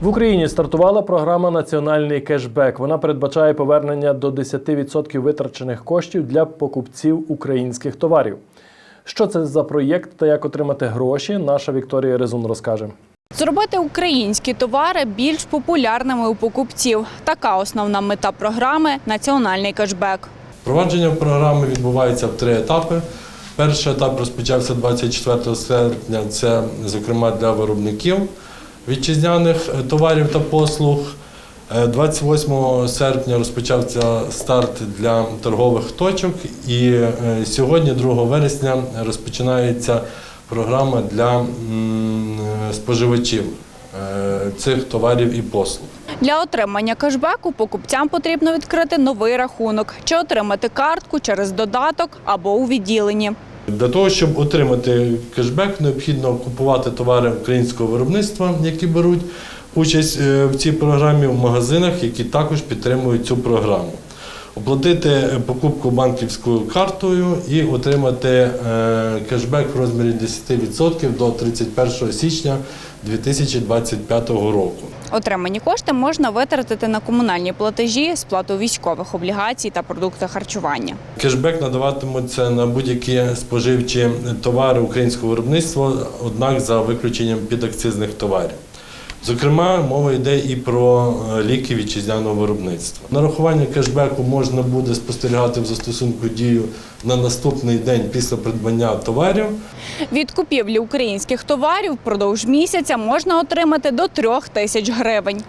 В Україні стартувала програма Національний кешбек. Вона передбачає повернення до 10% витрачених коштів для покупців українських товарів. Що це за проєкт та як отримати гроші? Наша Вікторія Резун розкаже. Зробити українські товари більш популярними у покупців. Така основна мета програми національний кешбек. Впровадження програми відбувається в три етапи. Перший етап розпочався 24 серпня. Це, зокрема, для виробників вітчизняних е, товарів та послуг. Е, 28 серпня розпочався старт для торгових точок, і е, сьогодні, 2 вересня, розпочинається програма для е, споживачів е, цих товарів і послуг. Для отримання кешбеку покупцям потрібно відкрити новий рахунок чи отримати картку через додаток або у відділенні. Для того, щоб отримати кешбек, необхідно купувати товари українського виробництва, які беруть участь е, в цій програмі в магазинах, які також підтримують цю програму. Оплатити е, покупку банківською картою і отримати е, кешбек в розмірі 10% до 31 січня 2025 року. Отримані кошти можна витратити на комунальні платежі, сплату військових облігацій та продукти харчування. Кешбек надаватимуться на будь-які споживчі товари українського виробництва, однак за виключенням підакцизних товарів. Зокрема, мова йде і про е, ліки вітчизняного виробництва. Нарахування кешбеку можна буде спостерігати в застосунку дію на наступний день після придбання товарів. Від купівлі українських товарів впродовж місяця можна отримати до трьох тисяч гривень.